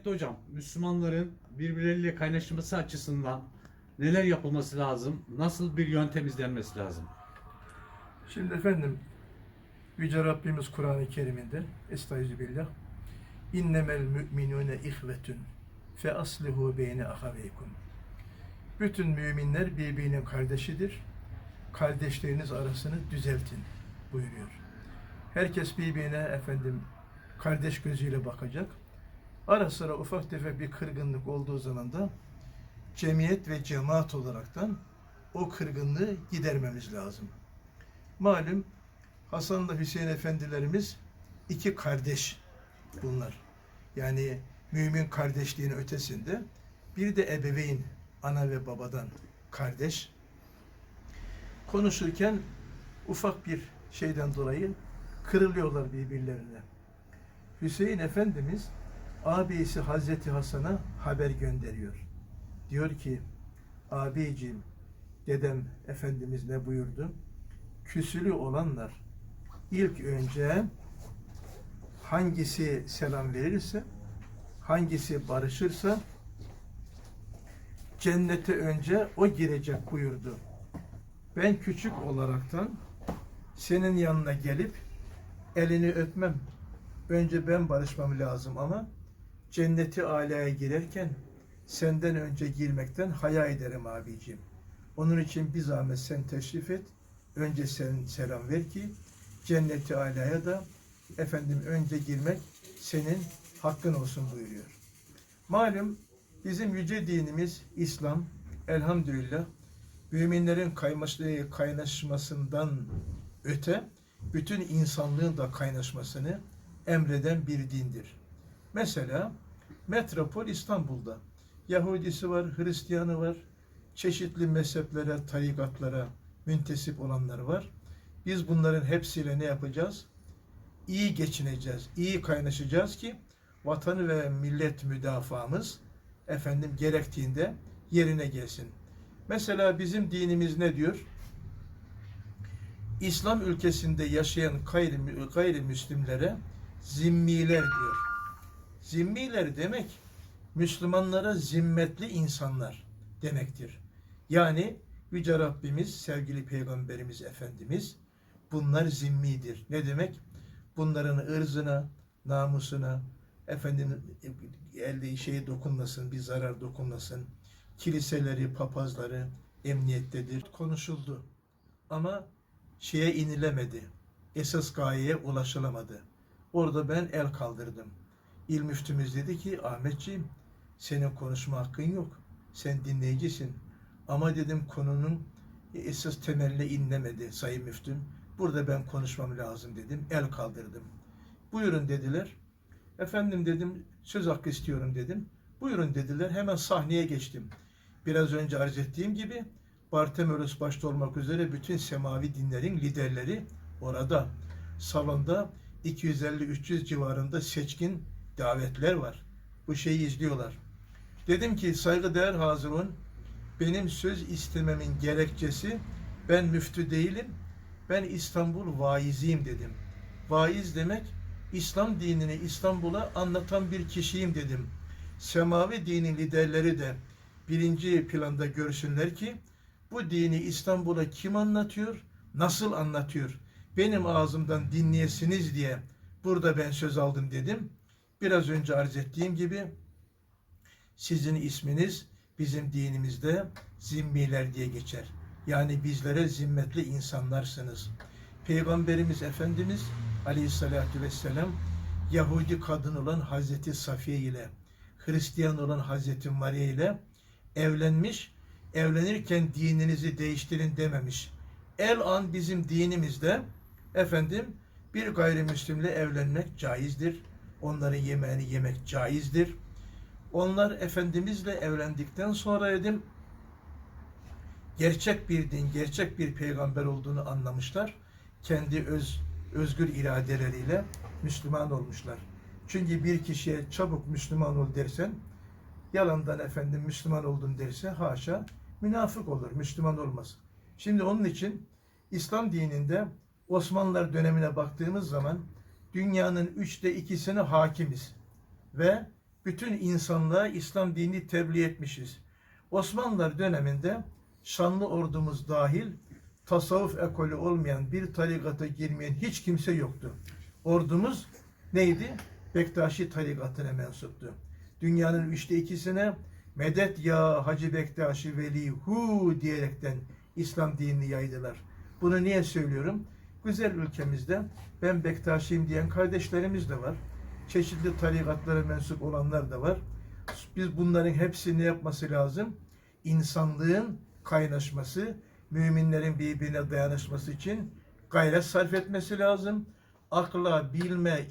Evet hocam, Müslümanların birbirleriyle kaynaşması açısından neler yapılması lazım? Nasıl bir yöntem izlenmesi lazım? Şimdi efendim Yüce Rabbimiz Kur'an-ı Kerim'inde Estaizu İnnemel müminune ihvetün fe aslihu beyne ahaveykum Bütün müminler birbirinin kardeşidir. Kardeşleriniz arasını düzeltin buyuruyor. Herkes birbirine efendim kardeş gözüyle bakacak. Ara sıra ufak tefek bir kırgınlık olduğu zaman da cemiyet ve cemaat olaraktan o kırgınlığı gidermemiz lazım. Malum Hasan'la Hüseyin efendilerimiz iki kardeş bunlar. Yani mümin kardeşliğin ötesinde bir de ebeveyn, ana ve babadan kardeş. Konuşurken ufak bir şeyden dolayı kırılıyorlar birbirlerine. Hüseyin Efendimiz abisi Hazreti Hasan'a haber gönderiyor. Diyor ki, abicim, dedem Efendimiz ne buyurdu? küsülü olanlar ilk önce hangisi selam verirse, hangisi barışırsa cennete önce o girecek buyurdu. Ben küçük olaraktan senin yanına gelip elini öpmem. Önce ben barışmam lazım ama cenneti alaya girerken senden önce girmekten haya ederim abicim. Onun için bir zahmet sen teşrif et. Önce sen selam ver ki cenneti alaya da efendim önce girmek senin hakkın olsun buyuruyor. Malum bizim yüce dinimiz İslam elhamdülillah müminlerin kaynaştığı kaynaşmasından öte bütün insanlığın da kaynaşmasını emreden bir dindir. Mesela metropol İstanbul'da Yahudisi var, Hristiyanı var, çeşitli mezheplere, tarikatlara müntesip olanlar var. Biz bunların hepsiyle ne yapacağız? İyi geçineceğiz, iyi kaynaşacağız ki vatanı ve millet müdafaamız efendim gerektiğinde yerine gelsin. Mesela bizim dinimiz ne diyor? İslam ülkesinde yaşayan gayri, gayrimüslimlere zimmiler diyor. Zimmiler demek Müslümanlara zimmetli insanlar demektir. Yani Yüce Rabbimiz, sevgili Peygamberimiz Efendimiz bunlar zimmidir. Ne demek? Bunların ırzına, namusuna, efendim elde şeye dokunmasın, bir zarar dokunmasın. Kiliseleri, papazları emniyettedir. Konuşuldu. Ama şeye inilemedi. Esas gayeye ulaşılamadı. Orada ben el kaldırdım. İl müftümüz dedi ki Ahmetciğim senin konuşma hakkın yok. Sen dinleyicisin. Ama dedim konunun esas temeline inlemedi sayın müftüm. Burada ben konuşmam lazım dedim. El kaldırdım. Buyurun dediler. Efendim dedim söz hakkı istiyorum dedim. Buyurun dediler. Hemen sahneye geçtim. Biraz önce arz ettiğim gibi Bartemaeus başta olmak üzere bütün semavi dinlerin liderleri orada. Salonda 250-300 civarında seçkin davetler var. Bu şeyi izliyorlar. Dedim ki saygıdeğer Hazırun benim söz istememin gerekçesi ben müftü değilim. Ben İstanbul vaiziyim dedim. Vaiz demek İslam dinini İstanbul'a anlatan bir kişiyim dedim. Semavi dinin liderleri de birinci planda görsünler ki bu dini İstanbul'a kim anlatıyor, nasıl anlatıyor? Benim ağzımdan dinleyesiniz diye burada ben söz aldım dedim. Biraz önce arz ettiğim gibi sizin isminiz bizim dinimizde zimmiler diye geçer. Yani bizlere zimmetli insanlarsınız. Peygamberimiz Efendimiz Aleyhisselatü Vesselam Yahudi kadın olan Hazreti Safiye ile Hristiyan olan Hazreti Maria ile evlenmiş. Evlenirken dininizi değiştirin dememiş. El an bizim dinimizde efendim bir gayrimüslimle evlenmek caizdir. Onların yemeğini yemek caizdir. Onlar Efendimizle evlendikten sonra dedim gerçek bir din, gerçek bir peygamber olduğunu anlamışlar. Kendi öz özgür iradeleriyle Müslüman olmuşlar. Çünkü bir kişiye çabuk Müslüman ol dersen, yalandan efendim Müslüman oldun derse haşa münafık olur, Müslüman olmaz. Şimdi onun için İslam dininde Osmanlılar dönemine baktığımız zaman dünyanın üçte ikisine hakimiz ve bütün insanlığa İslam dinini tebliğ etmişiz. Osmanlılar döneminde şanlı ordumuz dahil tasavvuf ekolü olmayan bir tarikata girmeyen hiç kimse yoktu. Ordumuz neydi? Bektaşi tarikatına mensuptu. Dünyanın üçte ikisine medet ya Hacı Bektaşi Veli hu diyerekten İslam dinini yaydılar. Bunu niye söylüyorum? Güzel ülkemizde ben Bektaşiyim diyen kardeşlerimiz de var. Çeşitli tarikatlara mensup olanlar da var. Biz bunların hepsini yapması lazım. İnsanlığın kaynaşması, müminlerin birbirine dayanışması için gayret sarf etmesi lazım. Akla, bilme,